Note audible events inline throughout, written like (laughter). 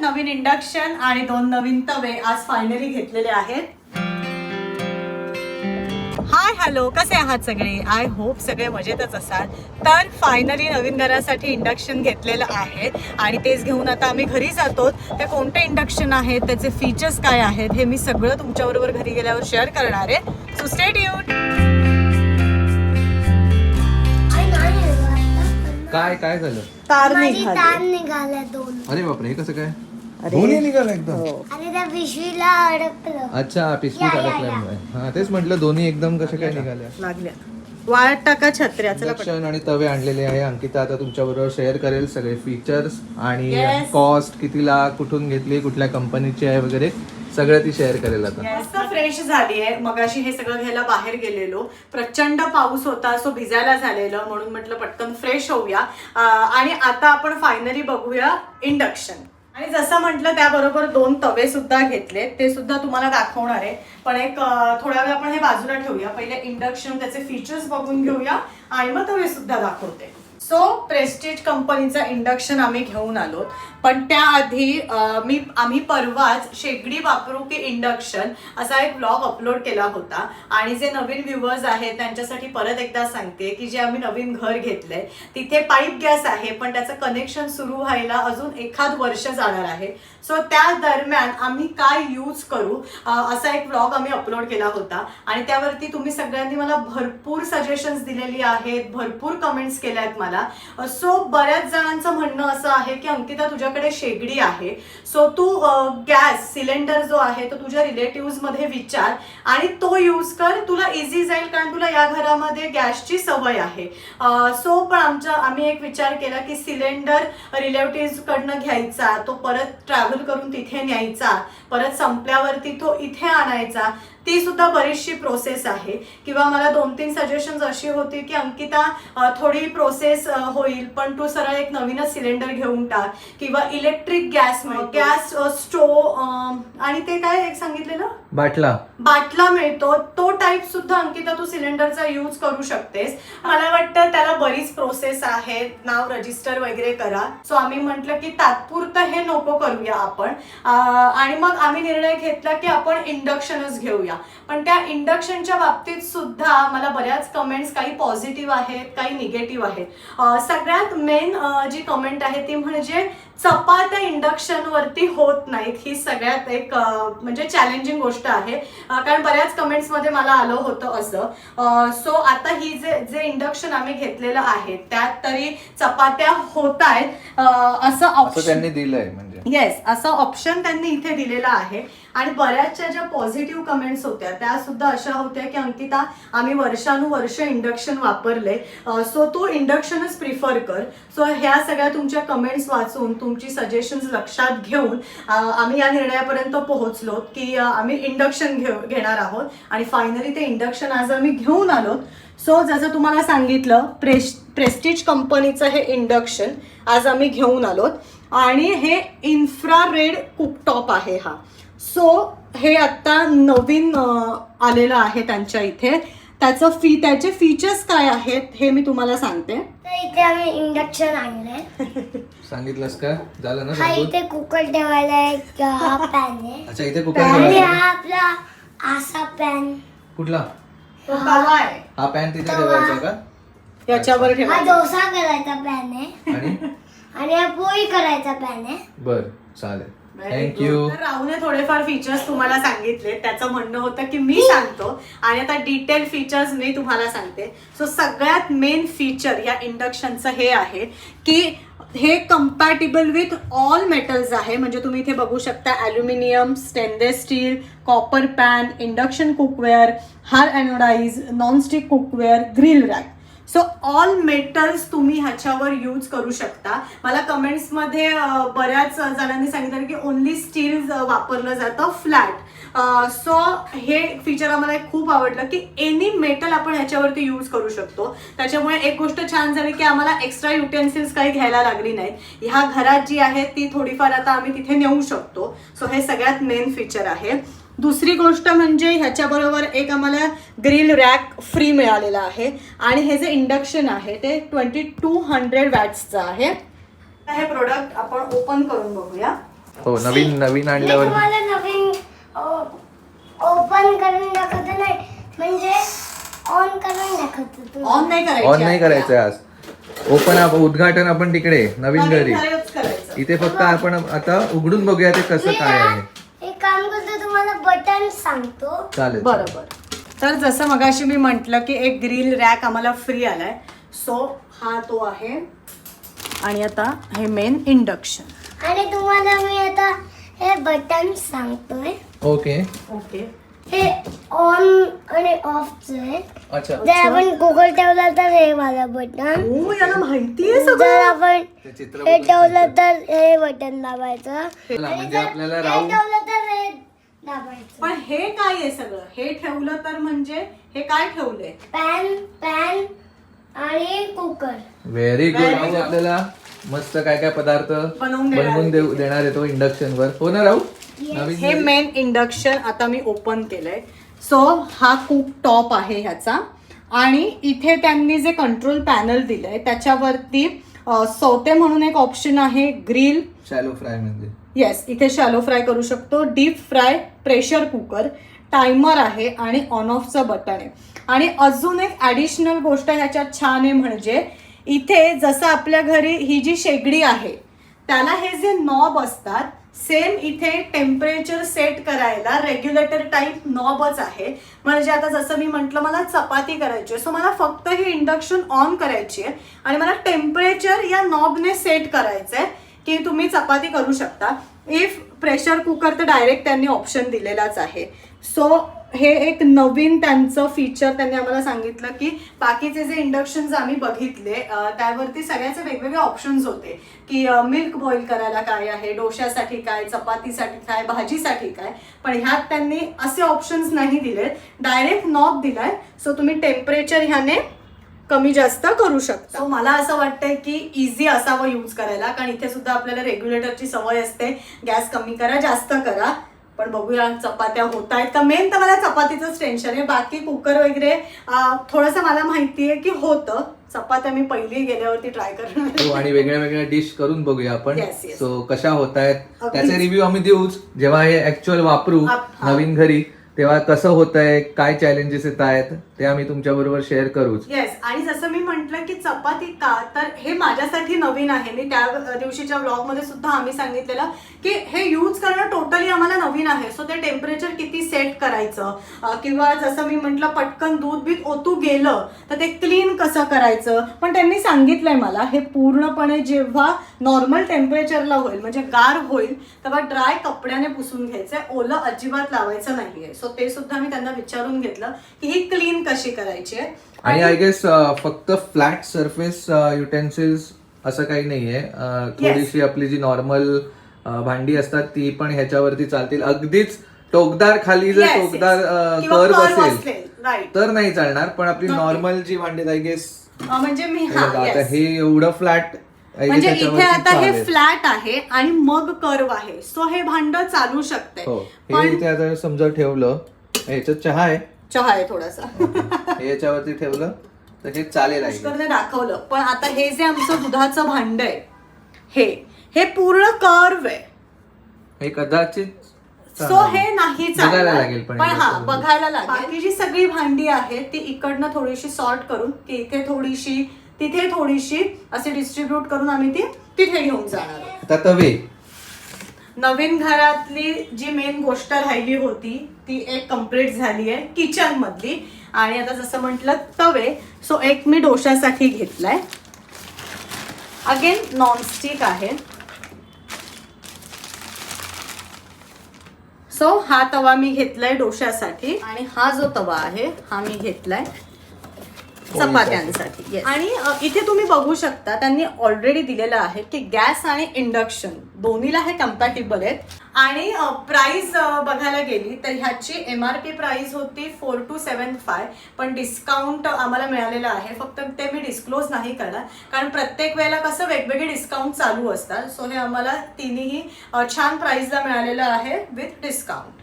नवीन induction आणि दोन नवीन तवे आज फायनली घेतलेले आहेत. हाय हॅलो कसे आहात सगळे? आय होप सगळे मजेतच असाल. तर फायनली नवीन घरासाठी इंडक्शन घेतलेलं आहे. आणि तेच घेऊन आता आम्ही घरी जातो. ते कोणते इंडक्शन आहेत? त्याचे फीचर्स काय आहेत? हे मी सगळं तुमच्याबरोबर घरी गेल्यावर शेअर करणार आहे. सो स्टेट येऊन काय काय झालं? तार निघाली. निघाल्या दोन. अरे बापरे हे कसं काय? अरे. दोन्ही निघालं एकदम. हो. आणि त्या पिशवीला अडकलं. अच्छा पिशवीत. अडकल्यामुळे. हा तेच म्हटलं दोन्ही एकदम कशा काय निघाल्या. लागल्या. वाळत टाका छत्र्या चला पटकन. इंडक्शन आणि तवे आणलेले आहे. अंकिता आता तुमच्या बरोबर शेअर करेल सगळे फीचर्स आणि Yes. कॉस्ट कितीला कुठून घेतली कुठल्या कंपनीची आहे वगैरे सगळं ती शेअर करेल आता. मस्त फ्रेश झाली आहे. मगाशी हे सगळं घ्यायला बाहेर गेलेलो. प्रचंड पाऊस होता सो भिजायला झालेलं म्हणून म्हटलं पटकन फ्रेश होऊया. अं, आणि आता आपण फायनली बघूया इंडक्शन आणि जसं म्हटलं त्याबरोबर दोन तवे सुद्धा घेतले ते सुद्धा तुम्हाला दाखवणार आहे. पण एक थोडा थोड्या वेळ आपण हे बाजूला ठेवूया. पहिले इंडक्शन त्याचे फीचर्स बघून घेऊया. आणि मग तवे सुद्धा दाखवते. सो प्रेस्टिज कंपनीचं इंडक्शन आम्ही घेऊन आलो पण त्याआधी मी आम्ही परवाच शेगडी वापरू की इंडक्शन असा एक ब्लॉग अपलोड केला होता. आणि जे नवीन व्ह्युअर्स आहेत त्यांच्यासाठी परत एकदा सांगते की जे आम्ही नवीन घर घेतलंय तिथे पाईप गॅस आहे पण त्याचं कनेक्शन सुरू व्हायला अजून एखाद वर्ष जाणार आहे. सो त्या दरम्यान आम्ही काय यूज करू असा एक ब्लॉग आम्ही अपलोड केला होता. आणि त्यावरती तुम्ही सगळ्यांनी मला भरपूर सजेशन्स दिलेली आहेत भरपूर कमेंट्स केल्या आहेत मला सो बऱ्याच जणांचं म्हणणं असं आहे की अंकिता तुझ्याकडे शेगडी आहे. सो तू गॅस सिलेंडर जो आहे तो तुझ्या रिलेटिव्हमध्ये विचार आणि तो यूज कर. तुला इझी जाईल कारण तुला या घरामध्ये गॅसची सवय आहे. सो पण आमच्या आम्ही एक विचार केला की सिलेंडर रिलेटिव्ह कडनं घ्यायचा तो परत ट्रॅव्हल करून तिथे न्यायचा परत संपल्यावरती तो इथे आणायचा. ती सुद्धा बरीचशी प्रोसेस आहे. किंवा मला दोन तीन सजेशन्स अशी होती की अंकिता थोडी प्रोसेस होईल पण तू सरळ एक नवीनच सिलेंडर घेऊन टाक. किंवा इलेक्ट्रिक गॅस गॅस स्टोव आणि ते काय एक सांगितलेलं? बाटला. बाटला मिळतो. तो टाईप सुद्धा अंकिता तू सिलेंडरचा यूज करू शकतेस. मला वाटतं त्याला बरीच प्रोसेस आहे नाव रजिस्टर वगैरे करा. सो आम्ही म्हटलं की तात्पुरतं हे नको करूया आपण. आणि मग आम्ही निर्णय घेतला की आपण इंडक्शनच घेऊया. पण त्या इंडक्शनच्या बाबतीत सुद्धा मला बऱ्याच कमेंट्स काही पॉझिटिव्ह आहेत काही निगेटिव्ह आहेत. सगळ्यात मेन जी कमेंट आहे ती म्हणजे चपात्या इंडक्शन वरती होत नाहीत. ही सगळ्यात एक म्हणजे चॅलेंजिंग गोष्ट आहे. कारण बऱ्याच कमेंट्समध्ये मला आलं होतं असं. सो आता ही जे जे इंडक्शन आम्ही घेतलेलं आहे त्यात तरी चपात्या होत आहेत. असं त्यांनी दिलंय म्हणजे येस असं ऑप्शन त्यांनी इथे दिलेलं आहे. आणि बऱ्याचशा ज्या पॉझिटिव्ह कमेंट्स होत्या त्या सुद्धा अशा होत्या की अंकिता आम्ही वर्षानुवर्ष इंडक्शन वापरले सो तू इंडक्शनच प्रिफर कर. सो ह्या सगळ्या तुमच्या कमेंट्स वाचून तुमची सजेशन्स लक्षात घेऊन आम्ही या निर्णयापर्यंत पोहोचलो की आम्ही इंडक्शन घेऊ घेणार आहोत. आणि फायनली ते इंडक्शन आज आम्ही घेऊन आलो. सो जसं तुम्हाला सांगितलं प्रेस प्रेस्टिज कंपनीचं हे इंडक्शन आज आम्ही घेऊन आलोत. आणि हे इन्फ्रारेड कुकटॉप आहे हा. सो हे आता नवीन आलेलं आहे त्यांच्या इथे. त्याचं फी त्याचे फीचर्स काय आहेत हे मी तुम्हाला सांगते. तर इथे आम्ही इंडक्शन आणलंय. (laughs) सांगितलंस का? झालं ना हा इथे कुकर ठेवायला एक हा पॅन आहे. अच्छा इथे कुकर आणि हा आपला आसा पॅन कुठला? तो तवा आहे. हा पॅन तिथे ठेवायचा का? याच्यावर हा ठेवा डोसा करायचा पॅन आहे. आणि? (laughs) आणि हा पोळी करायचा पॅन आहे. बर चालेल. थँक्यू तर राहूने थोडेफार फीचर्स तुम्हाला सांगितले त्याचं म्हणणं होतं की मी सांगतो आणि आता डिटेल फीचर्स मी तुम्हाला सांगते. सो सगळ्यात मेन फीचर या इंडक्शनचं हे आहे की हे कम्पॅटेबल विथ ऑल मेटल्स आहे. म्हणजे तुम्ही इथे बघू शकता aluminium stainless steel copper pan induction cookware hard anodised nonstick cookware grill rack so all metals तुम्ही ह्याच्यावर यूज करू शकता. मला कमेंट्समध्ये बऱ्याच जणांनी सांगितलं की ओन्ली स्टील वापरलं जातं फ्लॅट सो हे फीचर आम्हाला खूप आवडलं की एनी मेटल आपण ह्याच्यावरती यूज करू शकतो. त्याच्यामुळे एक गोष्ट छान झाली की आम्हाला एक्स्ट्रा युटेन्सिल्स काही घ्यायला लागली नाहीत. ह्या घरात जी आहे ती थोडीफार आता आम्ही तिथे नेऊ शकतो. सो हे सगळ्यात मेन फीचर आहे. दुसरी गोष्ट म्हणजे ह्याच्याबरोबर एक आम्हाला ग्रिल रॅक फ्री मिळालेला आहे. आणि हे जे इंडक्शन आहे ते ट्वेंटी टू हंड्रेड वॅट्सचं आहे. हे प्रोडक्ट आपण ओपन करून बघूया. हो नवीन नवीन आणल्यावर तुम्हाला नवीन ओपन करून दाखवतो नाही म्हणजे ऑन करून दाखवतो ऑन नाही करायची ऑन नाही. करायचं आज. ओपन आप उद्घाटन आपण तिकडे नवीन घरी. इथे फक्त आपण आता उघडून बघूया ते कसं काय आहे. बटन सांगतो. चालेल बरोबर. तर जसं मगाशी मी म्हंटल की एक ग्रिल रॅक आम्हाला फ्री आलाय. सो हा तो आहे. आणि आता हे मेन इंडक्शन आणि तुम्हाला मी आता हे बटन सांगतोय. ओके. ओके. हे ऑन आणि ऑफच आहे. अच्छा. जर आपण गुगल ठेवला तर हे वाला बटन. ओ याला माहितीये जर सगळं? आपण ते चित्र हे बघून ठेवलं तर हे बटन दाबायचं. चला, आणि म्हणजे जर आपल्याला हे राहू ठेवलं तर दाबायचं. पण हे काय आहे सगळं? हे ठेवलं तर म्हणजे हे काय ठेवलंय? पॅन पॅन आणि कुकर. व्हेरी गुड Very राहू good. आपल्याला मस्त काय काय पदार्थ बनवून देणार बनवून आहे. देऊ देणार आहे तो इंडक्शन वर. हो ना राहू? हे मेन इंडक्शन आता मी ओपन केलंय. सो हा कुक टॉप आहे ह्याचा. आणि इथे त्यांनी जे कंट्रोल पॅनल दिलंय त्याच्यावरती अ, सौते म्हणून एक ऑप्शन आहे ग्रिल शॅलो फ्राय म्हणजे येस इथे शॅलो फ्राय करू शकतो. Deep fry pressure cooker timer आहे आणि ऑन ऑफचं बटन आहे. आणि अजून एक ॲडिशनल गोष्ट ह्याच्यात छान आहे म्हणजे इथे जसं आपल्या घरी ही जी शेगडी आहे त्याला हे जे नॉब असतात सेम इथे टेम्परेचर सेट करायला रेग्युलेटर टाईप नॉबच आहे. म्हणजे आता जसं मी म्हटलं मला चपाती करायची आहे. सो मला फक्त ही इंडक्शन ऑन करायची आहे. आणि मला टेम्परेचर या नॉबने सेट करायचं आहे की तुम्ही चपाती करू शकता. इफ प्रेशर कुकर तर डायरेक्ट त्यांनी ऑप्शन दिलेलाच आहे. सो हे एक नवीन त्यांचं फीचर त्यांनी आम्हाला सांगितलं की बाकीचे जे इंडक्शन्स आम्ही बघितले त्यावरती सगळ्याचे वेगवेगळे ऑप्शन्स होते. की मिल्क बॉईल करायला काय आहे डोश्यासाठी काय चपातीसाठी काय भाजीसाठी काय. पण ह्यात त्यांनी असे ऑप्शन्स नाही दिले डायरेक्ट नॉब दिलाय. सो तुम्ही टेम्परेचर ह्याने कमी जास्त करू शकता. सो मला असं वाटतंय की इझी असावं यूज करायला. कारण इथे सुद्धा आपल्याला रेग्युलेटरची सवय असते. गॅस कमी करा जास्त करा. पण बघूया चपात्या होत आहेत का? मेन तर मला चपातीचंच टेन्शन आहे. बाकी कुकर वगैरे थोडंसं मला माहिती आहे की होतं. चपात्या मी पहिली गेल्यावरती ट्राय करणार हो आणि वेगळ्या वेगळ्या डिश करून बघूया आपण. Yes, yes. सो कशा होत आहेत. त्याचे रिव्ह्यू आम्ही देऊच. जेव्हा हे ऍक्च्युअल वापरू आप- हा. नवीन घरी तेव्हा कसं होत आहे काय चॅलेंजेस येत आहेत ते आम्ही तुमच्या बरोबर शेअर करूच. येस आणि जसं मी म्हंटल की चपाती का तर हे माझ्यासाठी नवीन आहे. मी त्या दिवशीच्या ब्लॉगमध्ये सुद्धा आम्ही सांगितलेलं की हे यूज करणं टोटली आम्हाला नवीन आहे. सो ते टेम्परेचर किती सेट करायचं? किंवा जसं मी म्हंटल पटकन दूध बीत ओतू गेलं तर ते क्लीन कसं करायचं? पण त्यांनी सांगितलंय मला हे पूर्णपणे जेव्हा नॉर्मल टेम्परेचरला होईल म्हणजे गार होईल तेव्हा ड्राय कपड्याने पुसून घ्यायचं ओलं अजिबात लावायचं नाहीये. सो ते सुद्धा मी त्यांना विचारून घेतलं की ही क्लीन कशी करायची आहे आणि आय गेस फक्त फ्लॅट सरफेस युटेन्सिल्स असं काही नाहीये अ, थोडीशी आपली जी नॉर्मल भांडी असतात ती पण ह्याच्यावरती चालतील अगदीच टोकदार खाली जर. टोकदार कर बसेल. तर नाही चालणार पण आपली. नॉर्मल जी भांडी आय गेस म्हणजे मी आता. हे एवढं फ्लॅट म्हणजे इथे आता हे फ्लॅट आहे आणि मग कर्व आहे. सो हे भांड चालू शकते. हो. हे पण इथे आता समजा ठेवलं ह्याच्यात चहा आहे. चहा आहे थोडासा. हे याच्यावरती ठेवलं तर हे चालेल आहे. पुष्करने दाखवलं. पण आता हे जे आमचं दुधाचं भांड आहे हे हे पूर्ण कर्व आहे. हे कदाचित सो हे नाही बघायला चालणार. लागेल पण पण हे हा बघायला लागेल. बाकी जी सगळी भांडी आहेत ती इकडनं थोडीशी सॉर्ट करून की इथे थोडीशी तिथे थोडीशी असे डिस्ट्रीब्यूट करून आम्ही ती तिथे घेऊन जाणार आहोत. आता तवे. नवीन घरातली जी मेन गोष्ट राहिली होती ती एक कंप्लीट झाली आहे किचन मधली. आणि आता जसं म्हटलं तवे. सो एक मी डोशासाठी घेतलाय. अगेन नॉनस्टिक आहे. सो हा तवा मी घेतलाय डोशासाठी आणि हा जो तवा आहे हा मी घेतलाय. चपात्यांसाठी Yes. आणि इथे तुम्ही बघू शकता त्यांनी ऑलरेडी दिलेलं आहे की गॅस आणि इंडक्शन दोन्हीला हे कम्पॅटेबल आहेत. आणि प्राइस बघायला गेली तर ह्याची एम आर पी प्राइस होती फोर टू सेवन फाय पण डिस्काउंट आम्हाला मिळालेलं आहे. फक्त ते मी डिस्क्लोज नाही करणार. कारण प्रत्येक वेळेला कसं वेगवेगळे डिस्काउंट चालू असतात. सो हे आम्हाला तिन्ही छान प्राइसला मिळालेलं आहे विथ डिस्काउंट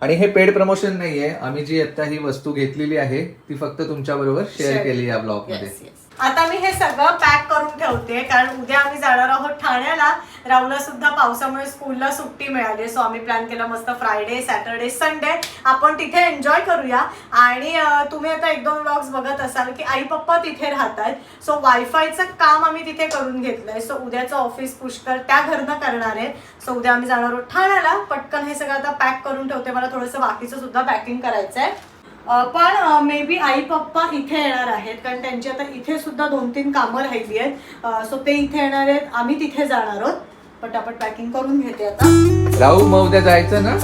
आणि हे पेड प्रमोशन नाहीये आम्ही जी आता ही वस्तू घेतलेली आहे ती फक्त तुमच्या बरोबर शेअर. केली या ब्लॉगमध्ये Yes, yes. आता मी हे सगळं पॅक करून ठेवते कारण उद्या आम्ही जाणार आहोत ठाण्याला. राहुला सुद्धा पावसामुळे स्कूलला सुट्टी मिळाली सो आम्ही प्लॅन केला मस्त फ्रायडे सॅटर्डे संडे आपण तिथे एन्जॉय करूया. आणि तुम्ही आता एक दोन व्लॉग्स बघत असाल की आई पप्पा तिथे राहतात सो वायफायचं काम आम्ही तिथे करून घेतलंय. सो उद्याचं ऑफिस पुष्कर त्या घरनं करणार आहे. सो उद्या आम्ही जाणार आहोत ठाण्याला. पटकन हे सगळं आता पॅक करून ठेवते. मला थोडंसं बाकीचं सुद्धा पॅकिंग करायचं आहे पण मे बी आई पप्पा इथे येणार आहेत कारण त्यांची आता इथे सुद्धा दोन तीन कामं राहिली आहेत. सो ते इथे येणार आहेत आम्ही तिथे जाणार आहोत. पटापट पॅकिंग करून घेते आता. राहू मग उद्या जायचं ना?